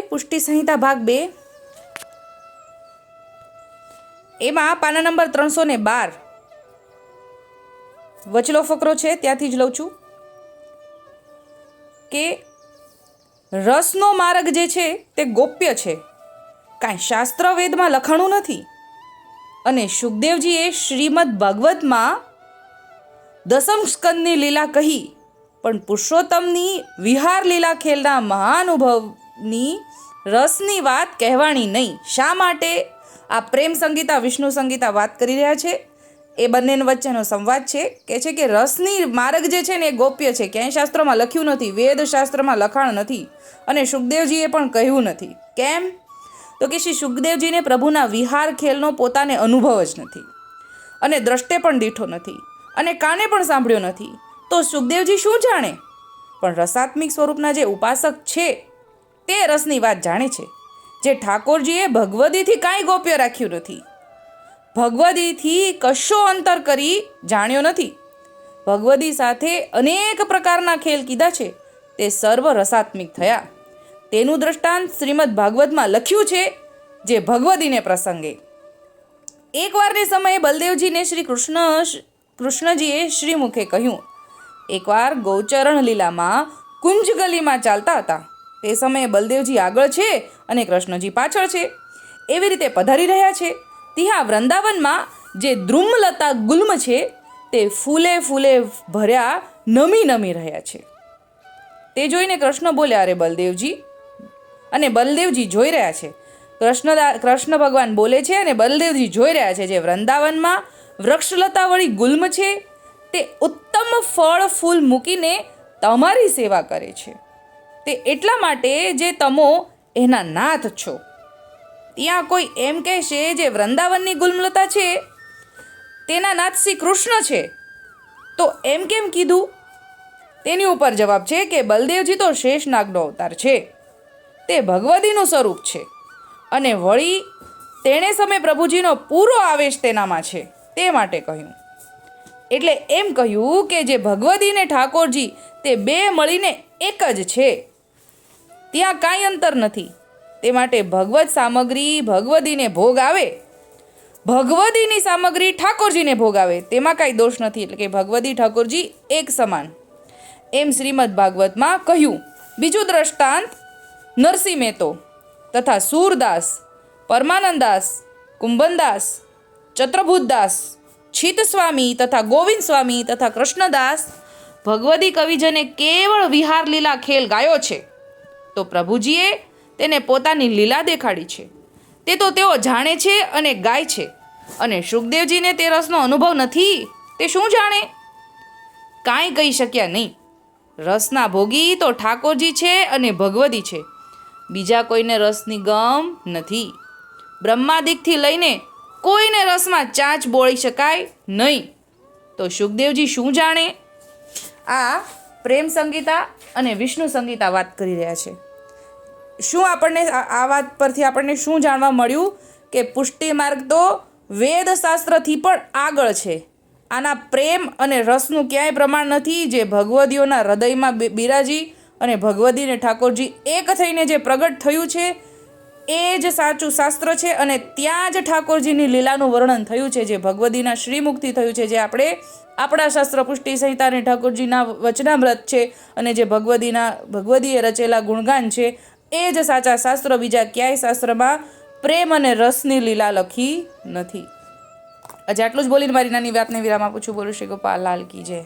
પુષ્ટિ સંહિતા ભાગ બે. એમાં પાના નંબર ત્રણસો ને બાર વચલો ફકરો છે, ત્યાંથી જ લઉં છું. કે રસનો માર્ગ જે છે તે ગોપ્ય છે. કાંઈ શાસ્ત્ર વેદમાં લખાણું નથી. અને સુખદેવજીએ શ્રીમદ ભાગવતમાં દસમ સ્કંદની લીલા કહી, પણ પુરુષોત્તમની વિહાર લીલા ખેલના મહાનુભવની રસની વાત કહેવાની નહીં. શા માટે? આ પ્રેમ સંગીતા, વિષ્ણુ સંગીતા વાત કરી રહ્યા છે. એ બંને વચ્ચેનો સંવાદ છે. કે છે કે રસની માર્ગ જે છે ને એ ગોપ્ય છે. ક્યાંય શાસ્ત્રમાં લખ્યું નથી. વેદ શાસ્ત્રમાં લખાણ નથી. અને સુખદેવજીએ પણ કહ્યું નથી. કેમ? તો કે શ્રી સુખદેવજીને પ્રભુના વિહાર ખેલનો પોતાને અનુભવ જ નથી. અને દ્રષ્ટે પણ દીઠો નથી. અને કાને પણ સાંભળ્યો નથી. તો સુખદેવજી શું જાણે? પણ રસાત્મિક સ્વરૂપના જે ઉપાસક છે તે રસની વાત જાણે છે, જે ઠાકોરજીએ ભગવદીથી કાંઈ ગોપ્ય રાખ્યું નથી. ભગવદીથી કશો અંતર કરી જાણ્યો નથી. ભગવદી સાથે અનેક પ્રકારના ખેલ કીધા છે, તે સર્વ રસાત્મિક થયા. તેનું દ્રષ્ટાંત શ્રીમદ ભાગવતમાં લખ્યું છે, જે ભગવદીને પ્રસંગે. એકવારને સમયે બલદેવજીને શ્રી કૃષ્ણ કૃષ્ણજીએ શ્રીમુખે કહ્યું, એકવાર ગૌચરણ લીલામાં કુંજ ગલીમાં ચાલતા હતા. તે સમયે બલદેવજી આગળ છે અને કૃષ્ણજી પાછળ છે. એવી રીતે પધારી રહ્યા છે. ત્યાં વૃંદાવનમાં જે દ્રુમલતા ગુલ્મ છે, તે ફૂલે ફૂલે ભર્યા નમી નમી રહ્યા છે. તે જોઈને કૃષ્ણ બોલ્યા, અરે બલદેવજી. અને બલદેવજી જોઈ રહ્યા છે. કૃષ્ણદા, કૃષ્ણ ભગવાન બોલે છે અને બલદેવજી જોઈ રહ્યા છે જે વૃંદાવનમાં વૃક્ષલતાવાળી ગુલ્મ છે, તે ઉત્તમ ફળ ફૂલ મૂકીને તમારી સેવા કરે છે. તે એટલા માટે જે તમો એના નાથ છો. ત્યાં કોઈ એમ કહેશે જે વૃંદાવનની ગુલમલતા છે, તેના નાથ શ્રી કૃષ્ણ છે. તો એમ કેમ કીધું? તેની ઉપર જવાબ છે કે બલદેવજી તો શેષનાગનો અવતાર છે. તે ભગવદીનું સ્વરૂપ છે અને વળી તેણે સમય પ્રભુજીનો પૂરો આવેશ તેનામાં છે, તે માટે કહ્યું. એટલે એમ કહ્યું કે જે ભગવદી ને ઠાકોરજી તે બે મળીને એક જ છે. ત્યાં કાંઈ અંતર નથી. તે માટે ભગવત સામગ્રી ભગવદીને ભોગ આવે. ભગવદીની સામગ્રી ઠાકોરજીને ભોગ આવે. તેમાં કાંઈ દોષ નથી. એટલે કે ભગવદી, ઠાકોરજી એક સમાન. એમ શ્રીમદ ભાગવતમાં કહ્યું, બીજું દ્રષ્ટાંત નરસિંહ મહેતો તથા સૂરદાસ, પરમાનંદાસ, કુંભનદાસ, ચત્રભૂતદાસ છીત તથા ગોવિંદ સ્વામી તથા કૃષ્ણદાસ ભગવદી કવિજને કેવળ વિહાર લીલા ખેલ ગાયો છે. તો પ્રભુજીએ તેને પોતાની લીલા દેખાડી છે. તે તો તેઓ જાણે છે અને ગાય છે. અને સુખદેવજીને તે રસનો અનુભવ નથી? તે શું જાણે? કાંઈ કહી શક્યા નહીં. રસના ભોગી તો ઠાકોરજી છે અને ભગવદી છે. બીજા કોઈને રસની ગમ નથી. બ્રહ્માદિકથી લઈને કોઈને રસમાં ચાંચ બોળી શકાય નહીં. તો સુખદેવજી શું જાણે? આ પ્રેમ સંગીતા અને વિષ્ણુ સંગીતા વાત કરી રહ્યા છે. શું આપણને આ વાત પરથી આપણને શું જાણવા મળ્યું? કે પુષ્ટિ માર્ગ તો વેદશાસ્ત્રથી પણ આગળ છે. આના પ્રેમ અને રસનું ક્યાંય પ્રમાણ નથી જે ભગવદીઓના હૃદયમાં બિરાજી અને ભગવદીને ઠાકોરજી એક થઈને જે પ્રગટ થયું છે, એ જ સાચું શાસ્ત્ર છે અને ત્યાં જ ઠાકોરજીની લીલાનું વર્ણન થયું છે, જે ભગવદીના શ્રીમુખથી થયું છે, જે આપણે આપણા શાસ્ત્ર પુષ્ટિ સંહિતા અને ઠાકોરજીના વચનામૃત છે અને જે ભગવદીના ભગવદીએ રચેલા ગુણગાન છે એ જ સાચા શાસ્ત્રો બીજા ક્યાંય શાસ્ત્રમાં પ્રેમ અને રસની લીલા લખી નથી. આજે આટલું જ બોલીને મારી નાની વાતને વિરામ આપું છું. બોલું શ્રી ગોપાલ લાલ કી જય.